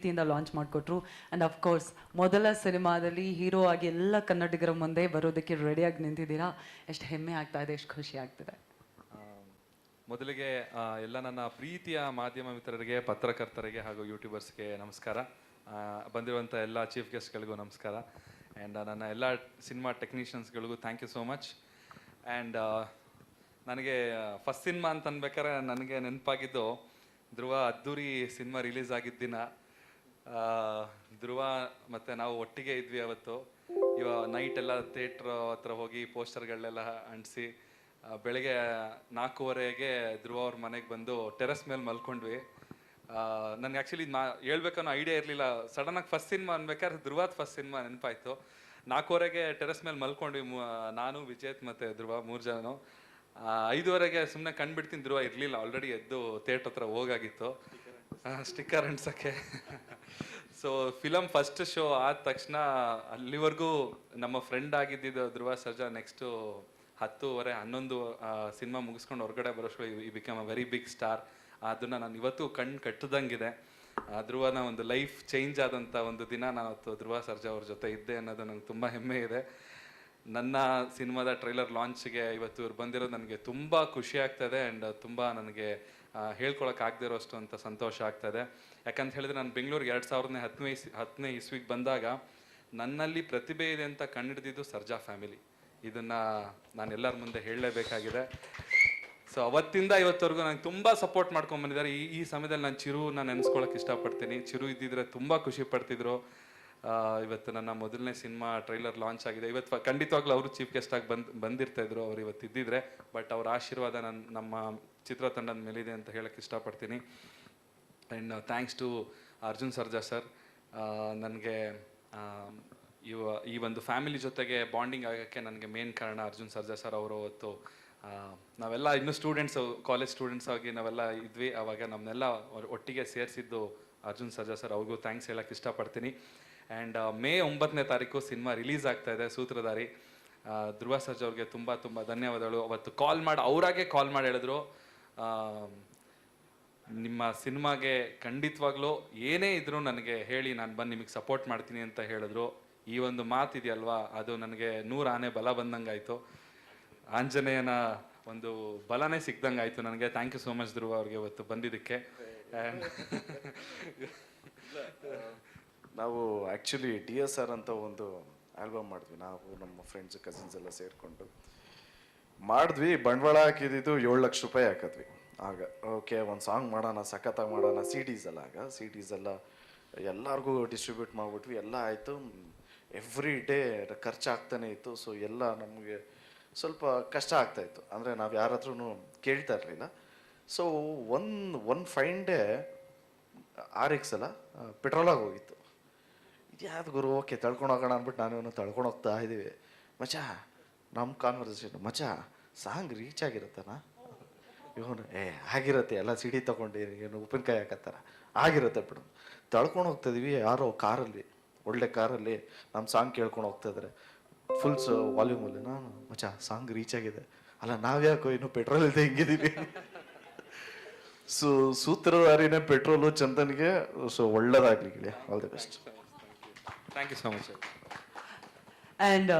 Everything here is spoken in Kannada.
ರೀತಿಯಿಂದ ಲಾಂಚ್ ಮಾಡಿಕೊಟ್ರು. ಆ್ಯಂಡ್ ಅಫ್ಕೋರ್ಸ್ ಮೊದಲ ಸಿನಿಮಾದಲ್ಲಿ ಹೀರೋ ಆಗಿ ಎಲ್ಲ ಕನ್ನಡಿಗರ ಮುಂದೆ ಬರೋದಕ್ಕೆ ರೆಡಿಯಾಗಿ ನಿಂತಿದ್ದೀರಾ? ಎಷ್ಟು ಹೆಮ್ಮೆ ಆಗ್ತಾ ಇದೆ, ಎಷ್ಟು ಖುಷಿ ಆಗ್ತಿದೆ? ಮೊದಲಿಗೆ ಎಲ್ಲ ನನ್ನ ಪ್ರೀತಿಯ ಮಾಧ್ಯಮ ಮಿತ್ರರಿಗೆ, ಪತ್ರಕರ್ತರಿಗೆ ಹಾಗೂ ಯೂಟ್ಯೂಬರ್ಸ್ಗೆ ನಮಸ್ಕಾರ. ಬಂದಿರುವಂಥ ಎಲ್ಲ ಚೀಫ್ ಗೆಸ್ಟ್ಗಳಿಗೂ ನಮಸ್ಕಾರ. ಆ್ಯಂಡ್ ನನ್ನ ಎಲ್ಲ cinema ಟೆಕ್ನಿಷಿಯನ್ಸ್ಗಳಿಗೂ thank you so much and ನನಗೆ ಫಸ್ಟ್ ಸಿನಿಮಾ ಅಂತ ಅನ್ಬೇಕಾದ್ರೆ ನನಗೆ ನೆನಪಾಗಿದ್ದು ಧ್ರುವ ಅದ್ದೂರಿ ಸಿನಿಮಾ ರಿಲೀಸ್ ಆಗಿದ್ದ ದಿನ. ಧ್ರುವ ಮತ್ತೆ ನಾವು ಒಟ್ಟಿಗೆ ಇದ್ವಿ ಅವತ್ತು. ಇವ ನೈಟ್ ಎಲ್ಲ ಥಿಯೇಟ್ರ್ ಹತ್ರ ಹೋಗಿ ಪೋಸ್ಟರ್ಗಳನ್ನೆಲ್ಲ ಅಂಟಿಸಿ ಬೆಳಗ್ಗೆ ನಾಲ್ಕೂವರೆಗೆ ಧ್ರುವ ಅವ್ರ ಮನೆಗೆ ಬಂದು ಟೆರೆಸ್ ಮೇಲೆ ಮಲ್ಕೊಂಡ್ವಿ. ನನಗೆ ಆ್ಯಕ್ಚುಲಿ ನಾ ಹೇಳ್ಬೇಕನ್ನೋ ಐಡಿಯಾ ಇರಲಿಲ್ಲ. ಆಗಿ ಫಸ್ಟ್ ಸಿನಿಮಾ ಅನ್ಬೇಕಾದ್ರೆ ಧ್ರುವದ ಫಸ್ಟ್ ಸಿನಿಮಾ ನೆನಪಾಯ್ತು. ನಾಲ್ಕೂವರೆಗೆ ಟೆರೆಸ್ ಮೇಲೆ ಮಲ್ಕೊಂಡ್ವಿ ನಾನು, ವಿಜೇತ್ ಮತ್ತು ಧ್ರುವ ಮೂರು ಜನನು. ಐದುವರೆಗೆ ಸುಮ್ಮನೆ ಕಂಡುಬಿಡ್ತೀನಿ ಧ್ರುವ ಇರಲಿಲ್ಲ. ಆಲ್ರೆಡಿ ಎದ್ದು ಥಿಯೇಟರ್ ಹತ್ರ ಹೋಗಾಗಿತ್ತು. ಸ್ಟಿಕ್ಕರ್ ಅಂಟ್ಸೋಕ್ಕೆ ಸೊ ಫಿಲಮ್ ಫಸ್ಟ್ ಶೋ ಆದ ತಕ್ಷಣ ಅಲ್ಲಿವರೆಗೂ ನಮ್ಮ ಫ್ರೆಂಡ್ ಆಗಿದ್ದಿದ್ದು ಧ್ರುವ ಸರ್ಜಾ ನೆಕ್ಸ್ಟು ಹತ್ತುವರೆ, ಹನ್ನೊಂದು ಸಿನಿಮಾ ಮುಗಿಸ್ಕೊಂಡು ಹೊರಗಡೆ ಶೋ ಈ become a very big star ಅದನ್ನು ನಾನು ಇವತ್ತು ಕಣ್ಣು ಕಟ್ಟದಂಗಿದೆ. ಧ್ರುವನ ಒಂದು ಲೈಫ್ ಚೇಂಜ್ ಆದಂಥ ಒಂದು ದಿನ ನಾನು ಧ್ರುವ ಸರ್ಜಾ ಅವ್ರ ಜೊತೆ ಇದ್ದೆ ಅನ್ನೋದು ನಂಗೆ ತುಂಬ ಹೆಮ್ಮೆ ಇದೆ. ನನ್ನ ಸಿನಿಮಾದ ಟ್ರೈಲರ್ ಲಾಂಚ್ಗೆ ಇವತ್ತು ಇವ್ರು ಬಂದಿರೋದು ನನಗೆ ತುಂಬ ಖುಷಿ ಆಗ್ತದೆ ಆ್ಯಂಡ್ ತುಂಬ ನನಗೆ ಹೇಳ್ಕೊಳಕ್ಕೆ ಆಗದೆ ಇರೋಷ್ಟು ಅಂತ ಸಂತೋಷ ಆಗ್ತದೆ. ಯಾಕಂತ ಹೇಳಿದ್ರೆ ನಾನು ಬೆಂಗಳೂರಿಗೆ ಎರಡು ಸಾವಿರದ ಹತ್ತನೇ ಇಸ್, ಹತ್ತನೇ ಇಸ್ವಿಗೆ ಬಂದಾಗ ನನ್ನಲ್ಲಿ ಪ್ರತಿಭೆ ಇದೆ ಅಂತ ಕಂಡಿಡಿದಿದ್ದು ಸರ್ಜಾ ಫ್ಯಾಮಿಲಿ. ಇದನ್ನು ನಾನು ಎಲ್ಲರ ಮುಂದೆ ಹೇಳಲೇಬೇಕಾಗಿದೆ. ಸೊ ಅವತ್ತಿಂದ ಇವತ್ತವರೆಗೂ ನಂಗೆ ತುಂಬ ಸಪೋರ್ಟ್ ಮಾಡ್ಕೊಂಡು ಬಂದಿದ್ದಾರೆ. ಈ ಈ ಸಮಯದಲ್ಲಿ ನಾನು ಚಿರು ನಾನು ನೆನೆಸ್ಕೊಳಕ್ಕೆ ಇಷ್ಟಪಡ್ತೀನಿ. ಚಿರು ಇದ್ದಿದ್ರೆ ತುಂಬ ಖುಷಿ ಪಡ್ತಿದ್ರು. ಇವತ್ತು ನನ್ನ ಮೊದಲನೇ ಸಿನಿಮಾ ಟ್ರೈಲರ್ ಲಾಂಚ್ ಆಗಿದೆ. ಇವತ್ತು ಖಂಡಿತವಾಗ್ಲೂ ಅವರು ಚೀಫ್ ಗೆಸ್ಟ್ ಆಗಿ ಬಂದ್, ಬಂದಿರ್ತಾ ಇದ್ರು ಅವ್ರು ಇವತ್ತು ಇದ್ದಿದ್ರೆ ಬಟ್ ಅವ್ರ ಆಶೀರ್ವಾದ ನನ್ನ ನಮ್ಮ ಚಿತ್ರತಂಡದ ಮೇಲಿದೆ ಅಂತ ಹೇಳಕ್ಕೆ ಇಷ್ಟಪಡ್ತೀನಿ. And thanks to Arjun Sarja sir ನನಗೆ ಇವ, ಈ ಒಂದು ಫ್ಯಾಮಿಲಿ ಜೊತೆಗೆ ಬಾಂಡಿಂಗ್ ಆಗೋಕ್ಕೆ ನನಗೆ ಮೇನ್ ಕಾರಣ ಅರ್ಜುನ್ ಸರ್ಜಾ ಸರ್ ಅವರು ಅವತ್ತು ನಾವೆಲ್ಲ ಇನ್ನೂ ಸ್ಟೂಡೆಂಟ್ಸ್ ಕಾಲೇಜ್ ಸ್ಟೂಡೆಂಟ್ಸ್ ಆಗಿ ನಾವೆಲ್ಲ ಇದ್ವಿ. ಆವಾಗ ನಮ್ಮನ್ನೆಲ್ಲ ಒಟ್ಟಿಗೆ ಸೇರಿಸಿದ್ದು ಅರ್ಜುನ್ ಸರ್ಜಾ ಸರ್. ಅವ್ರಿಗೂ ಥ್ಯಾಂಕ್ಸ್ ಹೇಳಕ್ಕೆ ಇಷ್ಟಪಡ್ತೀನಿ. ಆ್ಯಂಡ್ ಮೇ ಒಂಬತ್ತನೇ ತಾರೀಕು ಸಿನಿಮಾ ರಿಲೀಸ್ ಆಗ್ತಾ ಇದೆ ಸೂತ್ರಧಾರಿ. ಧ್ರುವ ಸರ್ಜ್ ಅವ್ರಿಗೆ ತುಂಬ ತುಂಬ ಧನ್ಯವಾದಗಳು. ಅವತ್ತು ಕಾಲ್ ಮಾಡಿ ಅವರಾಗೆ ಕಾಲ್ ಮಾಡಿ ಹೇಳಿದ್ರು. ನಿಮ್ಮ ಸಿನಿಮಾಗೆ ಖಂಡಿತವಾಗ್ಲೂ ಏನೇ ಇದ್ರೂ ನನಗೆ ಹೇಳಿ ನಾನು ಬಂದು ನಿಮಗೆ ಸಪೋರ್ಟ್ ಮಾಡ್ತೀನಿ ಅಂತ ಹೇಳಿದ್ರು. ಈ ಒಂದು ಮಾತಿದೆಯಲ್ವಾ ಅದು ನನಗೆ ನೂರ ಆನೆ ಬಲ ಬಂದಂಗಾಯಿತು. ಆಂಜನೇಯನ ಒಂದು ಬಲನೇ ಸಿಕ್ದಂಗೆ ಆಯಿತು ನನಗೆ. Thank you so much Dhruva ಅವ್ರಿಗೆ ಇವತ್ತು ಬಂದಿದ್ದಕ್ಕೆ. And ನಾವು ಆ್ಯಕ್ಚುಲಿ ಡಿ ಎಸ್ ಆರ್ ಅಂತ ಒಂದು ಆಲ್ಬಮ್ ಮಾಡಿದ್ವಿ. ನಾವು ನಮ್ಮ ಫ್ರೆಂಡ್ಸ್ ಕಸಿನ್ಸ್ ಎಲ್ಲ ಸೇರಿಕೊಂಡು. ಮಾಡಿದ್ವಿ. ಬಂಡವಾಳ ಹಾಕಿದ್ದು ಏಳು ಲಕ್ಷ ರೂಪಾಯಿ ಹಾಕಿದ್ವಿ. ಆಗ ಓಕೆ ಒಂದು ಸಾಂಗ್ ಮಾಡೋಣ, ಸಖತ್ತಾಗಿ ಮಾಡೋಣ ಸಿ ಡೀಸ್ ಎಲ್ಲ ಆಗ. ಸಿ ಡೀಸ್ ಎಲ್ಲ ಎಲ್ಲರಿಗೂ ಡಿಸ್ಟ್ರಿಬ್ಯೂಟ್ ಮಾಡಿಬಿಟ್ವಿ. ಎಲ್ಲ ಆಯಿತು. ಎವ್ರಿ ಡೇ ಖರ್ಚಾಗ್ತಾನೆ ಇತ್ತು. ಸೊ ಎಲ್ಲ ನಮಗೆ ಸ್ವಲ್ಪ ಕಷ್ಟ ಆಗ್ತಾಯಿತ್ತು ಅಂದರೆ ನಾವು ಯಾರ ಕೇಳ್ತಾ ಇರಲಿಲ್ಲ. So one one fine day R X ಅಲ್ಲ ಪೆಟ್ರೋಲಾಗಿ ಹೋಗಿತ್ತು. ಇದ್ಯಾವ್ದು ಗುರು? ಓಕೆ, ತಳ್ಕೊಂಡು ಹೋಗೋಣ ಅಂದ್ಬಿಟ್ಟು ನಾನು ತಳ್ಕೊಂಡು ಹೋಗ್ತಾ ಇದ್ದೀವಿ ಮಚ ನಮ್ಮ ಕಾನ್ವರ್ಸೇಷನ್ ಮಚ ಸಾಂಗ್ ರೀಚ್ ಆಗಿರುತ್ತನಾ? ಇವನು, ಏ, ಆಗಿರತ್ತೆ, ಎಲ್ಲ ಸಿಡಿ ತಗೊಂಡು ಏನು ಉಪ್ಪಿನಕಾಯಿ ಹಾಕತ್ತಾರ. ಆಗಿರುತ್ತೆ ಬಿಡು. ತಳ್ಕೊಂಡು ಹೋಗ್ತಾ ಇದೀವಿ, ಯಾರೋ ಕಾರಲ್ಲಿ, ಒಳ್ಳೆ ಕಾರಲ್ಲಿ ನಮ್ಮ ಸಾಂಗ್ ಕೇಳ್ಕೊಂಡು ಹೋಗ್ತಾ ಇದ್ದಾರೆ ಫುಲ್ಸ್ ವಾಲ್ಯೂಮಲ್ಲಿ ನಾನು ಮಚ ಸಾಂಗ್ ರೀಚ್ ಆಗಿದೆ. ಅಲ್ಲ, ನಾವ್ಯಾಕೋ ಇನ್ನು ಪೆಟ್ರೋಲ್ ಇದೆ ಹೆಂಗಿದೀವಿ. ಸೊ, ಸೂತ್ರಧಾರಿನೇ ಪೆಟ್ರೋಲು ಚಂದನ್ಗೆ, ಸೊ, ಒಳ್ಳೇದಾಗ್ಲಿ all the best thank you so much and